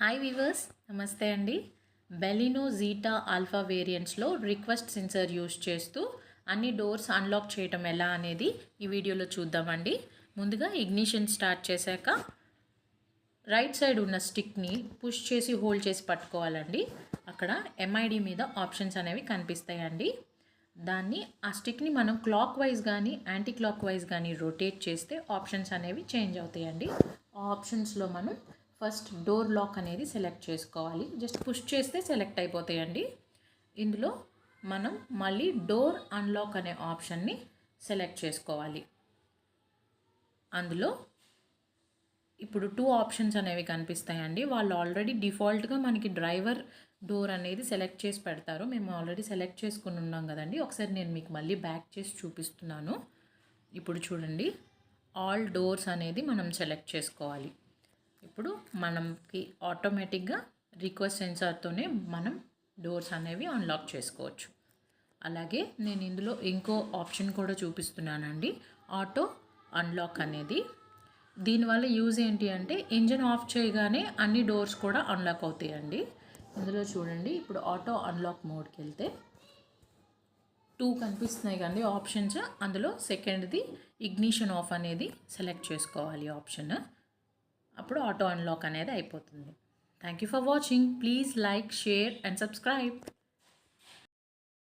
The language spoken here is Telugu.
హాయ్ వీవర్స్ నమస్తే అండి. బెలినో జీటా ఆల్ఫా వేరియంట్స్లో రిక్వెస్ట్ సెన్సర్ యూస్ చేస్తూ అన్ని డోర్స్ అన్లాక్ చేయటం ఎలా అనేది ఈ వీడియోలో చూద్దామండి. ముందుగా ఇగ్నిషన్ స్టార్ట్ చేశాక రైట్ సైడ్ ఉన్న స్టిక్ని పుష్ చేసి హోల్డ్ చేసి పట్టుకోవాలండి. అక్కడ ఎంఐడి మీద ఆప్షన్స్ అనేవి కనిపిస్తాయండి. దాన్ని ఆ స్టిక్ని మనం క్లాక్ వైజ్ కానీ యాంటీ క్లాక్ వైజ్ కానీ రొటేట్ చేస్తే ఆప్షన్స్ అనేవి చేంజ్ అవుతాయండి. ఆ ఆప్షన్స్లో మనం ఫస్ట్ డోర్ లాక్ అనేది సెలెక్ట్ చేసుకోవాలి. జస్ట్ పుష్ చేస్తే సెలెక్ట్ అయిపోతాయండి. ఇందులో మనం మళ్ళీ డోర్ అన్లాక్ అనే ఆప్షన్ని సెలెక్ట్ చేసుకోవాలి. అందులో ఇప్పుడు టూ ఆప్షన్స్ అనేవి కనిపిస్తాయండి. వాళ్ళు ఆల్రెడీ డిఫాల్ట్గా మనకి డ్రైవర్ డోర్ అనేది సెలెక్ట్ చేసి పెడతారు. మేము ఆల్రెడీ సెలెక్ట్ చేసుకుని ఉన్నాం కదండి. ఒకసారి నేను మీకు మళ్ళీ బ్యాక్ చేసి చూపిస్తున్నాను. ఇప్పుడు చూడండి. ఆల్ డోర్స్ అనేది మనం సెలెక్ట్ చేసుకోవాలి. ఇప్పుడు మనకి ఆటోమేటిక్గా రిక్వెస్ట్ సెన్సార్తోనే మనం డోర్స్ అనేవి అన్లాక్ చేసుకోవచ్చు. అలాగే నేను ఇందులో ఇంకో ఆప్షన్ కూడా చూపిస్తున్నానండి. ఆటో అన్లాక్ అనేది. దీనివల్ల యూజ్ ఏంటి అంటే ఇంజన్ ఆఫ్ చేయగానే అన్ని డోర్స్ కూడా అన్లాక్ అవుతాయండి. ఇందులో చూడండి ఇప్పుడు ఆటో అన్లాక్ మోడ్కి వెళ్తే టూ కనిపిస్తున్నాయి కానీ ఆప్షన్స్ అందులో సెకండ్ది ఇగ్నిషన్ ఆఫ్ అనేది సెలెక్ట్ చేసుకోవాలి ఆప్షన్ అప్పుడు ఆటో అన్లాక్ అనేది అయిపోతుంది. Thank you for watching please like share and subscribe